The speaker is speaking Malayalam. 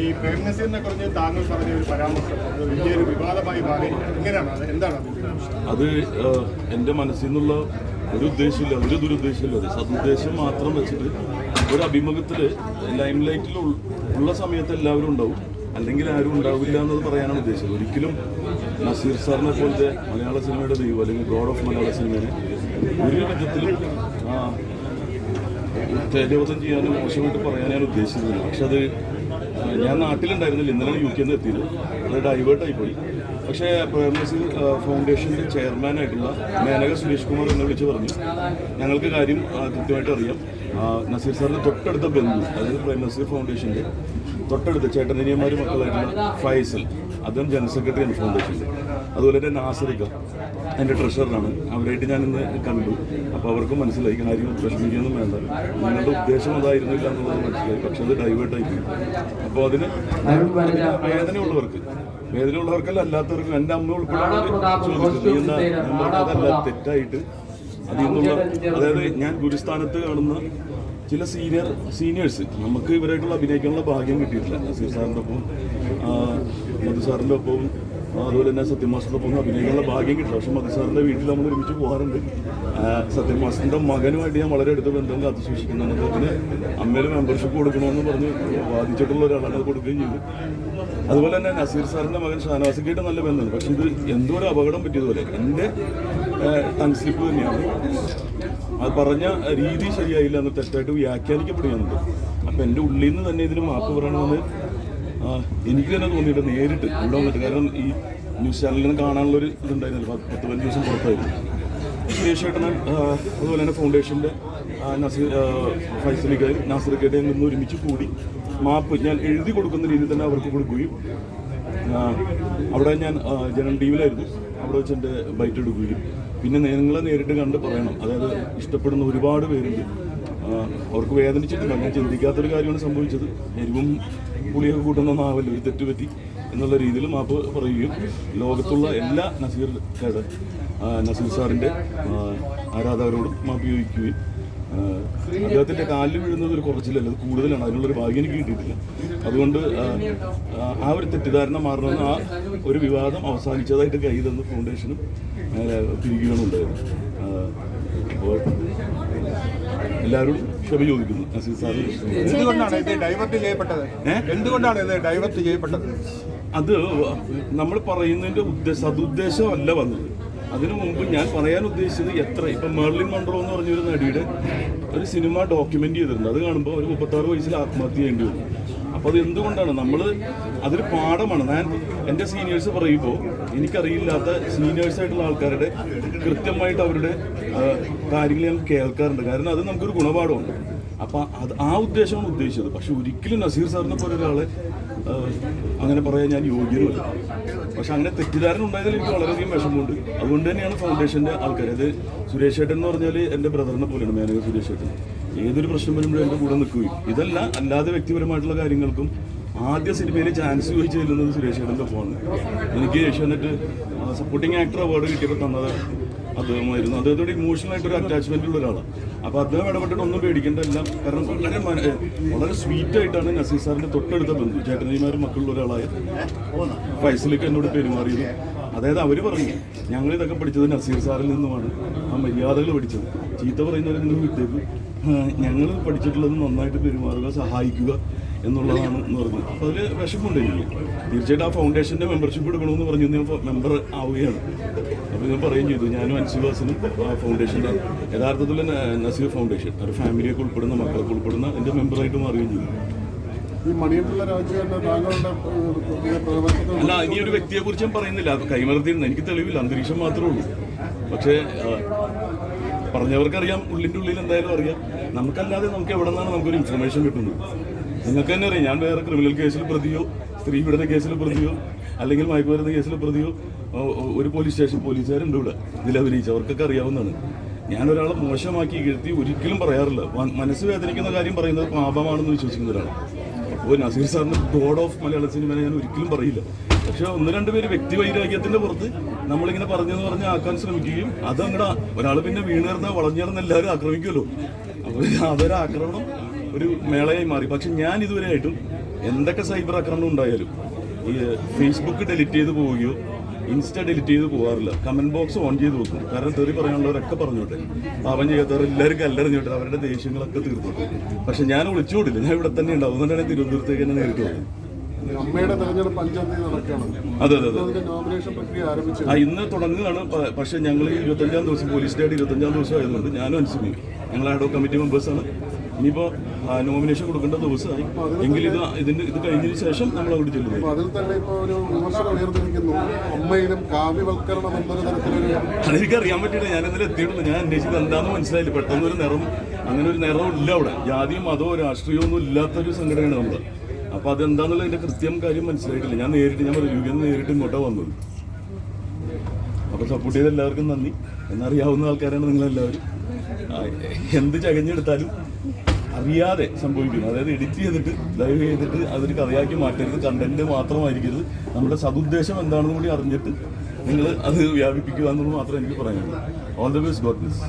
ഈ പ്രേം നസീറിനെ കുറിച്ച് താങ്കൾ പറഞ്ഞ ഒരു പരാമർശം വലിയൊരു വിവാദമായി മാറി. എങ്ങനെയാണ് അത്? എന്താണ് അത് എന്റെ മനസ്സിൽ നിന്നുള്ള ഒരു ഉദ്ദേശമില്ല ഒരു ദുരുദ്ദേശമില്ല. അത് സതുദ്ദേശം മാത്രം വെച്ചിട്ട് ഒരു അഭിമുഖത്തിൽ ലൈം ലൈറ്റിൽ ഉള്ള സമയത്ത് എല്ലാവരും ഉണ്ടാവും. അല്ലെങ്കിൽ ആരും ഉണ്ടാവില്ല എന്നത് പറയാനാണ് ഉദ്ദേശിച്ചത്. ഒരിക്കലും നസീർ സാറിനെ പോലത്തെ മലയാള സിനിമയുടെ ദൈവം അല്ലെങ്കിൽ ഗോഡ് ഓഫ് മലയാള സിനിമയെ ഒരു വിധത്തിലും തേജോധം ചെയ്യാനും മോശമായിട്ട് പറയാൻ ഞാൻ പക്ഷെ അത് ഞാൻ നാട്ടിലുണ്ടായിരുന്നില്ല. ഇന്നലെ യു നിന്ന് എത്തിയത് അത് ഡൈവേർട്ടായി പോയി. പക്ഷേ പ്രേംനസീർ ഫൗണ്ടേഷന്റെ ചെയർമാനായിട്ടുള്ള മേനക സുരേഷ് കുമാർ എന്നെ വിളിച്ച് പറഞ്ഞു. ഞങ്ങൾക്ക് കാര്യം കൃത്യമായിട്ട് അറിയാം. നസീർ സാറിന്റെ തൊട്ടടുത്ത ബന്ധു അതായത് പ്രേം നസീർ ഫൗണ്ടേഷന്റെ തൊട്ടടുത്ത ചേട്ടനിയന്മാരും മക്കളായിട്ടുള്ള ഫൈസൽ. അദ്ദേഹം ജനറൽ സെക്രട്ടറി സെക്രട്ടറിയാണ് ഫൗണ്ടേഷന്റെ അതുപോലെ തന്നെ നാസറിക്ക എന്റെ ട്രഷററാണ്. അവരായിട്ട് ഞാനിന്ന് കണ്ടു. അപ്പോൾ അവർക്ക് മനസ്സിലായി കാര്യം വിഷമിക്കൊന്നും വേണ്ട. നിങ്ങളുടെ ഉദ്ദേശം അതായിരുന്നില്ല എന്നുള്ളത് മനസ്സിലായി. പക്ഷെ അത് ഡൈവേർട്ടായി അപ്പോൾ അതിന് വേദനയുള്ളവർക്ക് വേദനയുള്ളവർക്കല്ല അല്ലാത്തവർക്കും എന്റെ അമ്മ ഉൾപ്പെടെ അതല്ല തെറ്റായിട്ട് അതിൽ നിന്നുള്ള അതായത് ഞാൻ ഗുരുസ്ഥാനത്ത് കാണുന്ന ചില സീനിയർ സീനിയേഴ്സ് നമുക്ക് ഇവരായിട്ടുള്ള അഭിനയിക്കാനുള്ള ഭാഗ്യം കിട്ടിയിട്ടില്ല. നസീർ സാറിന്റെ ഒപ്പം മധു സാറിന്റെ ഒപ്പവും അതുപോലെ തന്നെ സത്യം മാസ്റ്ററിന്റെ ഒപ്പം അഭിനയിക്കാനുള്ള ഭാഗ്യം കിട്ടില്ല. പക്ഷെ മധു സാറിന്റെ വീട്ടിൽ നമ്മൾ ഒരുമിച്ച് പോകാറുണ്ട്. ആ, സത്യം മാസ്റ്ററിന്റെ മകനുമായിട്ട് ഞാൻ വളരെ അടുത്ത ബന്ധം കാത്തു സൂക്ഷിക്കുന്നു അദ്ദേഹത്തിന് അമ്മയിൽ മെമ്പർഷിപ്പ് കൊടുക്കണമെന്ന് പറഞ്ഞ് വാദിച്ചിട്ടുള്ള ഒരാളാണ് അത് കൊടുക്കുകയും ചെയ്തു. അതുപോലെ തന്നെ നസീർ സാറിന്റെ മകൻ ഷാനവാസിക്കായിട്ട് നല്ല ബന്ധമുണ്ട്. പക്ഷെ ഇത് എന്തോ ഒരു അപകടം പറ്റിയതുപോലെ? എന്റെ ടങ് സ്ലിപ്പ് തന്നെയാണ്. അത് പറഞ്ഞ രീതി ശരിയായില്ല എന്ന് തെറ്റായിട്ട് വ്യാഖ്യാനിക്കപ്പെടുകയാണ് അപ്പം എന്റെ ഉള്ളിൽ നിന്ന് തന്നെ ഇതിന് മാപ്പ് പറയണമെന്ന് എനിക്ക് തന്നെ തോന്നിയിട്ട് നേരിട്ട്. ഇവിടെ വന്നിട്ട്. കാരണം ഈ ന്യൂസ് ചാനലിൽ നിന്ന് കാണാനുള്ളൊരു ഇതുണ്ടായിരുന്നല്ലോ. പത്ത് പതിനഞ്ച് ദിവസം പുറത്തായിരുന്നു. സുരേഷ് ചേട്ടനും അതുപോലെ തന്നെ ഫൗണ്ടേഷന്റെ നസീർ ഫൈസലിക്കാർ നാസിർക്കേട്ടയിൽ നിന്ന് ഒരുമിച്ച് കൂടി മാപ്പ് ഞാൻ എഴുതി കൊടുക്കുന്ന രീതിയിൽ തന്നെ അവർക്ക് കൊടുക്കുകയും അവിടെ ഞാൻ ജനം ജനം ടീമിലായിരുന്നു. അവിടെ വെച്ച് എന്റെ ബൈറ്റ് എടുക്കുകയും. പിന്നെ നിങ്ങളെ നേരിട്ട് കണ്ട് പറയണം. അതായത് ഇഷ്ടപ്പെടുന്ന ഒരുപാട് പേരുണ്ട്. അവർക്ക് വേദനിച്ചിട്ടില്ല. ഞാൻ ചിന്തിക്കാത്തൊരു കാര്യമാണ് സംഭവിച്ചത്. എരിവും പുളിയൊക്കെ കൂട്ടുന്ന ആവല്ലോ ഒരു തെറ്റുപറ്റി എന്നുള്ള രീതിയിൽ മാപ്പ് പറയുകയും ലോകത്തുള്ള എല്ലാ നസീർക്കാരുടെ നസീർ സാറിന്റെ ആരാധകരോടും മാപ്പ് ചോദിക്കുകയും അദ്ദേഹത്തിന്റെ കാലിൽ വീഴുന്നത് ഒരു കുറച്ചിലല്ല അത് കൂടുതലാണ് അതിനുള്ളൊരു ഭാഗ്യം എനിക്ക് കിട്ടിയിട്ടില്ല. അതുകൊണ്ട് ആ, ഒരു തെറ്റിദ്ധാരണ മാറണമെന്ന് ആ ഒരു വിവാദം അവസാനിച്ചതായിട്ട് കൈ തന്ന ഫൗണ്ടേഷനും തിരികെയാണ് ഉണ്ടായത്. അപ്പോൾ എല്ലാവരോടും ക്ഷമ ചോദിക്കുന്നു നസീർ സാറിന് എന്തുകൊണ്ടാണ് ഇത് ഡൈവേർട്ട് ചെയ്യപ്പെട്ടത്? ഏ? എന്തുകൊണ്ടാണ് ഇത് ഡൈവേർട്ട് ചെയ്യപ്പെട്ടത്? അത് നമ്മൾ പറയുന്നതിന്റെ ഉദ്ദേശ സതുദ്ദേശമല്ല വന്നത്. അതിനു മുമ്പ് ഞാൻ പറയാൻ ഉദ്ദേശിച്ചത് എത്ര? ഇപ്പം മേർലിൻ മൺട്രോ എന്ന് പറഞ്ഞൊരു നടിയുടെ ഒരു സിനിമ ഡോക്യുമെന്റ് ചെയ്തിട്ടുണ്ട്. അത് കാണുമ്പോൾ ഒരു മുപ്പത്താറ് വയസ്സിൽ ആത്മഹത്യ ചെയ്യേണ്ടി വന്നു. അപ്പോൾ അത് എന്തുകൊണ്ടാണ്? നമ്മൾ അതൊരു പാഠമാണ്. ഞാൻ എന്റെ സീനിയേഴ്സ് പറയുമ്പോൾ എനിക്കറിയില്ലാത്ത സീനിയേഴ്സ് ആയിട്ടുള്ള ആൾക്കാരുടെ കൃത്യമായിട്ട് അവരുടെ കാര്യങ്ങൾ ഞാൻ കേൾക്കാറുണ്ട്. കാരണം അത് നമുക്കൊരു ഗുണപാഠമാണ്. അപ്പം അത് ആ ഉദ്ദേശമാണ് ഉദ്ദേശിച്ചത്. പക്ഷെ ഒരിക്കലും നസീർ സാറിനെ പോലെ ഒരാളെ അങ്ങനെ പറയാൻ ഞാൻ യോഗ്യനല്ല. പക്ഷെ അങ്ങനെ തെറ്റിദ്ധാരണ ഉണ്ടായതിൽ എനിക്ക് വളരെയധികം വിഷമമുണ്ട്. അതുകൊണ്ട് തന്നെയാണ് ഫൗണ്ടേഷന്റെ ആൾക്കാർ അത് സുരേഷ് ഏട്ടൻ എന്ന് പറഞ്ഞാൽ എന്റെ ബ്രദറിനെ പോലെയാണ് മേനക സുരേഷ് ഏട്ടൻ ഏതൊരു പ്രശ്നം വരുമ്പോഴും എന്റെ കൂടെ നിൽക്കുകയും. ഇതല്ല അല്ലാതെ വ്യക്തിപരമായിട്ടുള്ള കാര്യങ്ങൾക്കും ആദ്യ സിനിമയിൽ ചാൻസ് ചോദിച്ചു ചെല്ലുന്നത് സുരേഷ് ഏട്ടന്റെ ഫോൺ എനിക്ക് ഏഷ്യാനെറ്റ് സപ്പോർട്ടിങ് ആക്ടർ അവാർഡ് കിട്ടിയപ്പോൾ തന്നത് അദ്ദേഹമായിരുന്നു. അദ്ദേഹത്തോട് ഒരു അറ്റാച്ച്മെന്റ് ഉള്ള ഒരാളാണ്. അപ്പൊ അദ്ദേഹം ഇടപെട്ടിട്ട് ഒന്നും പേടിക്കേണ്ട എല്ലാം കാരണം വളരെ വളരെ സ്വീറ്റ് ആയിട്ടാണ് നസീർ സാറിന്റെ തൊട്ടടുത്ത ബന്ധു ചേട്ടനിമാരും മക്കളുള്ള ഒരാളായ ഫൈസലിക്ക് എന്നോട് പെരുമാറിയത്. അതായത് അവർ പറഞ്ഞു ഞങ്ങൾ ഇതൊക്കെ പഠിച്ചത് നസീർ സാറിൽ നിന്നുമാണ്. ആ മര്യാദകൾ പഠിച്ചത്. ചീത്ത പറയുന്നവരെ നിങ്ങൾ വിട്ടേക്ക്. ഞങ്ങൾ പഠിച്ചിട്ടുള്ളത് നന്നായിട്ട് പെരുമാറുക സഹായിക്കുക. എന്നുള്ളതാണ് എന്ന് പറഞ്ഞു അപ്പോൾ അതിൽ വിഷമമുണ്ട് എനിക്ക്. തീർച്ചയായിട്ടും ആ ഫൗണ്ടേഷന്റെ മെമ്പർഷിപ്പ് എടുക്കണമെന്ന് പറഞ്ഞു ഞാൻ മെമ്പർ ആവുകയാണ്. അപ്പോൾ ഞാൻ പറയുകയും ചെയ്തു ഞാനും അൻസിവാസിനും ആ ഫൗണ്ടേഷന്റെ യഥാർത്ഥത്തിൽ നസീർ ഫൗണ്ടേഷൻ ഒരു ഫാമിലിയൊക്കെ ഉൾപ്പെടുന്ന മക്കളൊക്കെ ഉൾപ്പെടുന്ന എന്റെ മെമ്പറായിട്ട് മാറുകയും ചെയ്തു. ഈ മണിയമ്പിള്ള രാജുവിന്റെ താങ്കളുടെ പ്രവർത്തനം അല്ല ഇനി ഒരു വ്യക്തിയെ കുറിച്ച് ഞാൻ പറയുന്നില്ല. അത് കൈമറത്തിരുന്നു എനിക്ക് തെളിവില്ല. അന്തരീക്ഷം മാത്രമേ ഉള്ളൂ. പക്ഷേ പറഞ്ഞവർക്കറിയാം. ഉള്ളിന്റെ ഉള്ളിൽ എന്തായാലും അറിയാം. നമുക്കല്ലാതെ നമുക്ക് എവിടെ നിന്നാണ് നമുക്കൊരു ഇൻഫർമേഷൻ കിട്ടുന്നത്? നിങ്ങൾക്ക് തന്നെ അറിയാം ഞാൻ വേറെ ക്രിമിനൽ കേസിൽ പ്രതിയോ സ്ത്രീ പീഡന കേസിൽ പ്രതിയോ അല്ലെങ്കിൽ മയക്കുമരുന്ന് കേസിൽ പ്രതിയോ ഒരു പോലീസ് സ്റ്റേഷൻ പോലീസുകാരുണ്ട് ഇവിടെ ഇതിൽ അഭിനയിച്ച് അവർക്കൊക്കെ അറിയാവുന്നതാണ്. ഞാൻ ഒരാളെ മോശമാക്കി കീഴ്ത്തി ഒരിക്കലും പറയാറില്ല. മനസ്സ് വേദനിക്കുന്ന കാര്യം പറയുന്നത് പാപമാണെന്ന് വിശ്വസിക്കുന്ന ഒരാളാണ്. അപ്പോൾ നസീർ സാറിന് ഗോഡ് ഓഫ് മലയാള സിനിമ ഞാൻ ഒരിക്കലും പറയില്ല. പക്ഷെ ഒന്ന് രണ്ട് പേര് വ്യക്തി വൈരാഗ്യത്തിന്റെ പുറത്ത് നമ്മളിങ്ങനെ പറഞ്ഞെന്ന് പറഞ്ഞ് ആക്കാൻ ശ്രമിക്കുകയും അത് അങ്ങടെ ഒരാൾ പിന്നെ വീണേർന്ന് വളഞ്ഞേർന്ന് എല്ലാവരും ആക്രമിക്കുമല്ലോ. അപ്പോൾ അതൊരു ആക്രമണം ഒരു മേളയായി മാറി. പക്ഷെ ഞാൻ ഇതുവരെയായിട്ടും എന്തൊക്കെ സൈബർ ആക്രമണം ഉണ്ടായാലും ഈ ഫേസ്ബുക്ക് ഡെലിറ്റ് ചെയ്ത് പോവുകയോ ഇൻസ്റ്റ ഡെലിറ്റ് ചെയ്ത് പോകാറില്ല കമന്റ് ബോക്സ് ഓൺ ചെയ്ത് വെക്കും. കാരണം തെറി പറയാനുള്ളവരൊക്കെ പറഞ്ഞോട്ടെ. അവൻ ചെയ്യാത്തവർ എല്ലാവരും കല്ലെറിഞ്ഞോട്ടെ. അവരുടെ ദേഷ്യങ്ങളൊക്കെ തീർത്തോട്ടെ പക്ഷെ ഞാൻ ഒളിച്ചോടില്ല ഞാൻ ഇവിടെ തന്നെ ഉണ്ടാവും. അതുകൊണ്ടാണ് തന്നെ തിരുവനന്തപുരത്തേക്ക് തന്നെ നേരിട്ട് പോകുന്നത് അമ്മയുടെ തെരഞ്ഞെടുപ്പ് അഞ്ചാം തീയതി നടക്കുകയാണ്. അതെ അതെ അതെ. നോമിനേഷൻ പ്രക്രിയ ആരംഭിച്ചു ആ ഇന്ന് തുടങ്ങുകയാണ്. പക്ഷെ ഞങ്ങൾ ഇരുപത്തഞ്ചാം ദിവസം പോലീസ് ഡേയുടെ ഇരുപത്തഞ്ചാം ദിവസം ആയതുകൊണ്ട് ഞാനും അനുസരിക്കും. ഞങ്ങൾ ആഡോ കമ്മിറ്റി മെമ്പേഴ്സാണ് ഇനിയിപ്പോൾ നോമിനേഷൻ കൊടുക്കേണ്ട ദിവസമായി. എങ്കിൽ ഇത് ഇതിന്റെ ഇത് കഴിഞ്ഞതിന് ശേഷം നമ്മൾ അവിടെ ചെല്ലുന്നത് എനിക്ക് അതിൽ തന്നെ ഇപ്പൊ ഒരു വിമർശനം ഉയർന്നിരിക്കുന്നു. അമ്മയിലും കാവ്യവൽക്കരണം എന്നൊരു തരത്തിലൊരു അതെനിക്ക് അറിയാൻ പറ്റില്ല ഞാൻ ഇന്നലെ എത്തിയിട്ടുള്ളൂ ഞാൻ അന്വേഷിച്ചത് എന്താണെന്ന് മനസ്സിലായില്ല. പെട്ടെന്ന് ഒരു നിറം അങ്ങനെ ഒരു നിറം ഇല്ല അവിടെ. ജാതിയും മതവും രാഷ്ട്രീയവും ഒന്നും ഇല്ലാത്തൊരു സംഘടനയാണ് നമ്മൾ അപ്പൊ അതെന്താന്നുള്ള എന്റെ കൃത്യം കാര്യം മനസ്സിലായിട്ടില്ല. ഞാൻ നേരിട്ട് ഞാൻ യു യുഗം നേരിട്ട് ഇങ്ങോട്ടാണ് വന്നത്. അപ്പൊ സപ്പോർട്ട് ചെയ്ത എല്ലാവർക്കും നന്ദി. എന്നറിയാവുന്ന ആൾക്കാരാണ് നിങ്ങളെല്ലാവരും. എന്ത് ചകഞ്ഞെടുത്താലും അറിയാതെ സംഭവിക്കുന്നു. അതായത് എഡിറ്റ് ചെയ്തിട്ട് ലൈവ് ചെയ്തിട്ട് അതൊരു കഥയാക്കി മാറ്റരുത്. കണ്ടന്റ് മാത്രമായിരിക്കരുത്. നമ്മുടെ സതുദ്ദേശം എന്താണെന്ന് കൂടി അറിഞ്ഞിട്ട് നിങ്ങൾ അത് വ്യാപിപ്പിക്കുക എന്നുള്ളത് മാത്രമേ എനിക്ക് പറയാനുള്ളൂ. All the best God bless